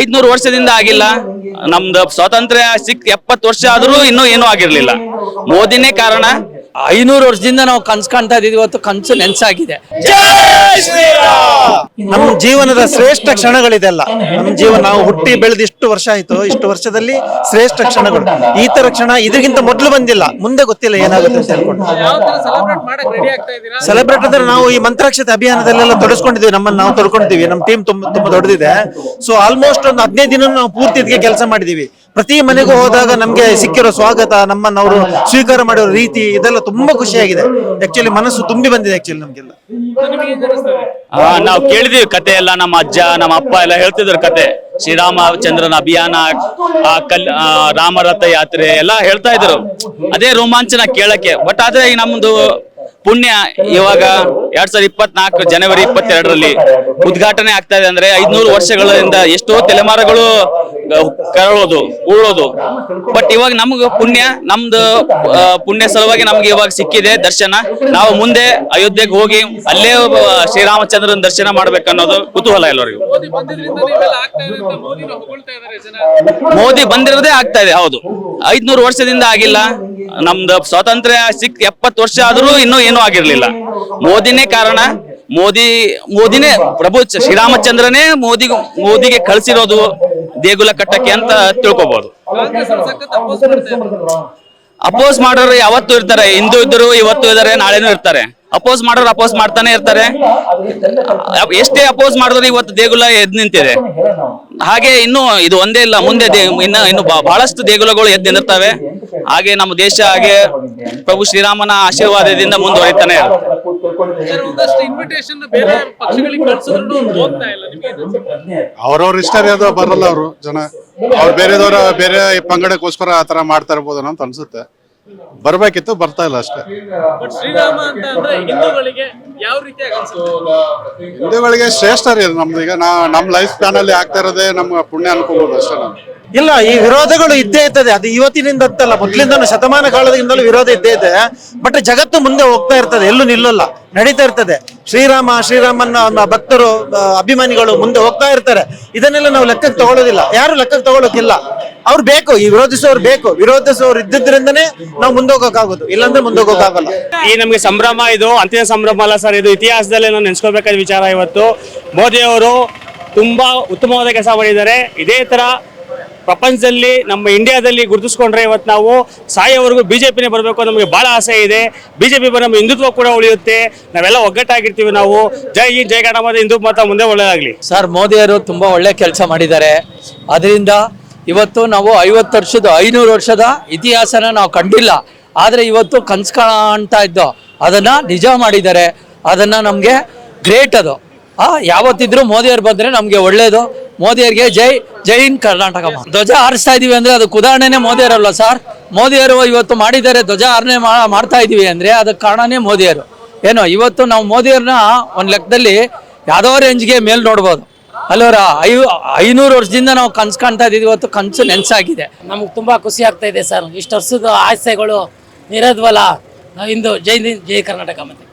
ಐದ್ನೂರು ವರ್ಷದಿಂದ ಆಗಿಲ್ಲ. ನಮ್ದು ಸ್ವಾತಂತ್ರ್ಯ ಸಿಕ್ ಎಪ್ಪತ್ತು ವರ್ಷ ಆದ್ರೂ ಇನ್ನೂ ಏನೂ ಆಗಿರ್ಲಿಲ್ಲ. ಮೋದಿನೇ ಕಾರಣ. ಐನೂರು ವರ್ಷದಿಂದ ನಾವು ಕನ್ಸು ಕಾಣ್ತಾ ಇದ್ದೀವಿ ಇವತ್ತು ಕನ್ಸು ನೆನ್ಸಾಗಿದೆ. ನಮ್ಮ ಜೀವನದ ಶ್ರೇಷ್ಠ ಕ್ಷಣಗಳಿದೆಲ್ಲ. ನಮ್ಮ ಜೀವನ ನಾವು ಹುಟ್ಟಿ ಬೆಳೆದ ಇಷ್ಟು ವರ್ಷ ಆಯ್ತು ಇಷ್ಟು ವರ್ಷದಲ್ಲಿ ಶ್ರೇಷ್ಠ ಕ್ಷಣಗಳು. ಈ ತರ ಕ್ಷಣ ಇದಕ್ಕಿಂತ ಮೊದಲು ಬಂದಿಲ್ಲ. ಮುಂದೆ ಗೊತ್ತಿಲ್ಲ ಏನಾಗುತ್ತೆ ಅಂತ ಹೇಳ್ಕೊಂಡು. ಸೆಲೆಬ್ರೇಟ್ ಅಂದ್ರೆ ನಾವು ಈ ಮಂತ್ರಾಕ್ಷತೆ ಅಭಿಯಾನದಲ್ಲೆಲ್ಲ ತೊಡಸ್ಕೊಂಡಿದ್ದೀವಿ. ನಮ್ಮನ್ನ ನಾವು ತೊಡ್ಕೊಂಡಿದ್ದೀವಿ. ನಮ್ಮ ಟೀಮ್ ತುಂಬಾ ತುಂಬಾ ದೊಡ್ಡದಿದೆ. ಸೊ ಆಲ್ಮೋಸ್ಟ್ ಒಂದು ಹದಿನೈದು ದಿನ ನಾವು ಪೂರ್ತಿ ಇದಕ್ಕೆ ಕೆಲಸ ಮಾಡಿದೀವಿ ಪ್ರತಿ ಮನೆಗೂ ಹೋದಾಗ ನಮ್ಗೆ ಸಿಕ್ಕಿರೋ ಸ್ವಾಗತ ನಮ್ಮನ್ನ ಅವರು ಸ್ವೀಕಾರ ಮಾಡಿರೋ ರೀತಿ ಇದೆಲ್ಲ ತುಂಬಾ ಖುಷಿಯಾಗಿದೆ. ಆಕ್ಚುಲಿ ಮನಸ್ಸು ತುಂಬಿ ಬಂದಿದೆ ಆಕ್ಚುಲಿ ನಮ್ಗೆಲ್ಲ. ನಾವು ಕೇಳಿದೀವಿ ಕತೆ ಎಲ್ಲ ನಮ್ಮ ಅಜ್ಜ ನಮ್ಮ ಅಪ್ಪ ಎಲ್ಲ ಹೇಳ್ತಿದ್ರು ಕತೆ. ಶ್ರೀರಾಮಚಂದ್ರನ ಅಭಿಯಾನ ಆ ಕಲ್ ಆ, ರಾಮರಥ ಯಾತ್ರೆ ಎಲ್ಲ ಹೇಳ್ತಾ ಇದ್ರು. ಅದೇ ರೋಮಾಂಚನ ಕೇಳಕ್ಕೆ. ಬಟ್ ಆದ್ರೆ ಈ ನಮ್ದು ಪುಣ್ಯ ಇವಾಗ ಎರಡ್ ಸಾವಿರದ ಇಪ್ಪತ್ನಾಲ್ಕು ಜನವರಿ ಇಪ್ಪತ್ತೆರಡರಲ್ಲಿ ಉದ್ಘಾಟನೆ ಆಗ್ತಾ ಇದೆ ಅಂದ್ರೆ ಐದ್ನೂರು ವರ್ಷಗಳಿಂದ ಎಷ್ಟೋ ತಲೆಮಾರುಗಳು ಕರಳೋದು ಉಳೋದು ಬಟ್ ಇವಾಗ ನಮ್ಗೆ ಪುಣ್ಯ ನಮ್ದು ಪುಣ್ಯ ಸಲುವಾಗಿ ನಮ್ಗೆ ಇವಾಗ ಸಿಕ್ಕಿದೆ ದರ್ಶನ. ನಾವು ಮುಂದೆ ಅಯೋಧ್ಯೆಗೆ ಹೋಗಿ ಅಲ್ಲೇ ಶ್ರೀರಾಮಚಂದ್ರನ ದರ್ಶನ ಮಾಡ್ಬೇಕನ್ನೋದು ಕುತೂಹಲ ಎಲ್ಲರಿಗೂ. ಮೋದಿ ಬಂದಿರೋದೇ ಆಗ್ತಾ ಇದೆ ಹೌದು. ಐದ್ನೂರು ವರ್ಷದಿಂದ ಆಗಿಲ್ಲ. ನಮ್ದು ಸ್ವಾತಂತ್ರ್ಯ ಸಿಕ್ ಎಪ್ಪತ್ತು ವರ್ಷ ಆದ್ರೂ ಇನ್ನೂ ಏನೂ ಆಗಿರ್ಲಿಲ್ಲ. ಮೋದಿನೇ ಕಾರಣ. ಮೋದಿ, ಮೋದಿನೇ ಪ್ರಭು ಶ್ರೀರಾಮಚಂದ್ರನೇ ಮೋದಿ, ಮೋದಿಗೆ ಕಳಿಸಿರೋದು ದೇಗುಲ ಕಟ್ಟಕ್ಕೆ ಅಂತ ತಿಳ್ಕೊಬಹುದು ಅಪೋಸ್ ಮಾಡೋರು ಯಾವತ್ತೂ ಇರ್ತಾರೆ. ಹಿಂದೂ ಇದ್ದರು ಇವತ್ತು ಇದಾರೆ ನಾಳೆನೂ ಇರ್ತಾರೆ. ಅಪೋಸ್ ಮಾಡೋರು ಅಪೋಸ್ ಮಾಡ್ತಾನೆ ಇರ್ತಾರೆ. ಎಷ್ಟೇ ಅಪೋಸ್ ಮಾಡಿದ್ರು ಇವತ್ತು ದೇಗುಲ ಎದ್ ನಿಂತಿದೆ. ಹಾಗೆ ಇನ್ನು ಇದು ಒಂದೇ ಇಲ್ಲ, ಮುಂದೆ ಇನ್ನು ಇನ್ನು ಬಹಳಷ್ಟು ದೇಗುಲಗಳು ಎದ್ದು ನಿಂತಿರ್ತವೆ. ಹಾಗೆ ನಮ್ಮ ದೇಶ, ಹಾಗೆ ಪ್ರಭು ಶ್ರೀರಾಮನ ಆಶೀರ್ವಾದದಿಂದ ಮುಂದುವರಿತಾನೆ ಸರ್, ಒಂದಷ್ಟು ಇನ್ವಿಟೇಷನ್ ಬೇರೆ ಪಕ್ಷಗಳಿಗೆ ಕಳ್ಸಿದ್ರು ಹೋಗ್ತಾ ಇಲ್ಲ ನಿಮಗೆ. ಏನ್ ಅನ್ಸುತ್ತೆ? ಅವ್ರವ್ರ ಇಷ್ಟ ಅದು ಬರಲ್ಲ ಅವರು ಜನ? ಅವ್ರು ಬೇರೆದವ್ರ ಬೇರೆ ಪಂಗಡಕ್ಕೋಸ್ಕರ ಆ ತರ ಮಾಡ್ತಾ ಇರ್ಬೋದು ಅಂತ ಅನ್ಸುತ್ತೆ. ಬರ್ಬೇಕಿತ್ತು ಬರ್ತಾ ಇಲ್ಲ ಅಷ್ಟೇ. ಬಟ್ ಶ್ರೀರಾಮ ಅಂತ ಅಂದ್ರೆ ಹಿಂದೂಗಳಿಗೆ ಯಾವ ರೀತಿಯಾಗಿ ಅನ್ಸುತ್ತೆ ಹಿಂದೂಗಳಿಗೆ ಶ್ರೇಷ್ಠ ರೀ ಅದು ನಮ್ದು. ಈಗ ನಾ ನಮ್ಮ ಲೈಫ್ ಸ್ಪ್ಯಾನ್ ಅಲ್ಲಿ ಆಗ್ತಾ ಇರೋದೇ ನಮ್ಮ ಪುಣ್ಯ ಅನ್ಕೋಬಹುದು ಅಷ್ಟೇ ನಾವು ಇಲ್ಲ ಈ ವಿರೋಧಗಳು ಇದ್ದೇ ಇರ್ತದೆ. ಅದು ಇವತ್ತಿನಿಂದ ಅಂತಲ್ಲ ಮೊದ್ಲಿಂದ ಶತಮಾನ ಕಾಲದಿಂದಲೂ ವಿರೋಧ ಇದ್ದೇ ಇದೆ. ಬಟ್ ಜಗತ್ತು ಮುಂದೆ ಹೋಗ್ತಾ ಇರ್ತದೆ ಎಲ್ಲೂ ನಿಲ್ಲಲ್ಲ ನಡೀತಾ ಇರ್ತದೆ. ಶ್ರೀರಾಮ ಶ್ರೀರಾಮನ ಭಕ್ತರು ಅಭಿಮಾನಿಗಳು ಮುಂದೆ ಹೋಗ್ತಾ ಇರ್ತಾರೆ. ಇದನ್ನೆಲ್ಲ ನಾವು ಲೆಕ್ಕಕ್ಕೆ ತಗೊಳ್ಳೋದಿಲ್ಲ. ಯಾರು ಲೆಕ್ಕಕ್ಕೆ ತಗೊಳ್ಳೋಕಿಲ್ಲ? ಅವ್ರು ಬೇಕು ಈ ವಿರೋಧಿಸೋರು ಬೇಕು. ವಿರೋಧಿಸೋರು ಇದ್ದಿದ್ರಿಂದನೇ ನಾವು ಮುಂದೆ ಹೋಗೋಕ್ಕಾಗೋದು ಇಲ್ಲಾಂದ್ರೆ ಮುಂದೋಗಕ್ಕಾಗಲ್ಲ. ಈ ನಮಗೆ ಸಂಭ್ರಮ ಇದು ಅಂತಿಮ ಸಂಭ್ರಮ ಅಲ್ಲ ಸರ್. ಇದು ಇತಿಹಾಸದಲ್ಲಿ ನಾವು ನೆನೆಸ್ಕೋಬೇಕಾದ ವಿಚಾರ ಇವತ್ತು. ಮೋದಿ ಅವರು ತುಂಬಾ ಉತ್ತಮವಾದ ಕೆಲಸ ಮಾಡಿದ್ದಾರೆ. ಇದೇ ತರ ಪ್ರಪಂಚದಲ್ಲಿ ನಮ್ಮ ಇಂಡಿಯಾದಲ್ಲಿ ಗುರುತಿಸ್ಕೊಂಡ್ರೆ ಇವತ್ತು ನಾವು ಸಾಯೋವರೆಗೂ ಬಿಜೆಪಿನೇ ಬರಬೇಕು ನಮಗೆ ಬಹಳ ಆಸೆ ಇದೆ. ಬಿಜೆಪಿ ಬರೋ ನಮ್ಮ ಹಿಂದುತ್ವ ಕೂಡ ಉಳಿಯುತ್ತೆ. ನಾವೆಲ್ಲ ಒಗ್ಗಟ್ಟಾಗಿರ್ತೀವಿ ನಾವು. ಜೈ ಹಿಂದ್ ಜೈ ಕನ್ನಡ ಹಿಂದೂ ಮತ ಮುಂದೆ ಒಳ್ಳೆಯದಾಗಲಿ. ಸರ್ ಮೋದಿಯವರು ತುಂಬಾ ಒಳ್ಳೆ ಕೆಲಸ ಮಾಡಿದ್ದಾರೆ. ಅದರಿಂದ ಇವತ್ತು ನಾವು ಐವತ್ತು ವರ್ಷದ, ಐನೂರು ವರ್ಷದ ಇತಿಹಾಸನ ನಾವು ಕಂಡಿಲ್ಲ. ಆದರೆ ಇವತ್ತು ಕನ್ಸು ಕಾಣ್ತಾ ಇದ್ದೋ, ಅದನ್ನ ನಿಜ ಮಾಡಿದ್ದಾರೆ. ಅದನ್ನ ನಮಗೆ ಗ್ರೇಟ್ ಅದು. ಯಾವತ್ತಿದ್ರು ಮೋದಿಯವ್ರು ಬಂದ್ರೆ ನಮಗೆ ಒಳ್ಳೆಯದು ಮೋದಿಯವ್ರಿಗೆ ಜೈ ಜೈ ಇನ್ ಕರ್ನಾಟಕ. ಧ್ವಜ ಹಾರಿಸ್ತಾ ಇದ್ದೀವಿ ಅಂದ್ರೆ ಅದಕ್ಕೆ ಉದಾಹರಣೆನೇ ಮೋದಿಯರಲ್ವ ಸರ್? ಮೋದಿಯವರು ಇವತ್ತು ಮಾಡಿದ್ದಾರೆ ಧ್ವಜ ಹಾರನೆ ಮಾಡ್ತಾ ಇದೀವಿ ಅಂದ್ರೆ ಅದಕ್ಕೆ ಕಾರಣನೇ ಮೋದಿಯವರು. ಏನೋ, ಇವತ್ತು ನಾವು ಮೋದಿಯವ್ರನ್ನ ಒಂದು ಲೆಕ್ಕದಲ್ಲಿ ಯಾವ್ದೋ ರೇಂಜ್ಗೆ ಮೇಲ್ ನೋಡ್ಬೋದು. ಅಲ್ವರ ಐ ಐನೂರು ವರ್ಷದಿಂದ ನಾವು ಕನ್ಸು ಕಾಣ್ತಾ ಇದ್ದೀವಿ, ಇವತ್ತು ಕನ್ಸು ನೆನ್ಸಾಗಿದೆ. ನಮ್ಗೆ ತುಂಬ ಖುಷಿ ಆಗ್ತಾ ಇದೆ ಸರ್. ಇಷ್ಟು ವರ್ಷದ ಆಸೆಗಳು ನಿರದ್ವಲ. ಇಂದು ಜೈ ಜೈ ಕರ್ನಾಟಕ ಮತ್ತೆ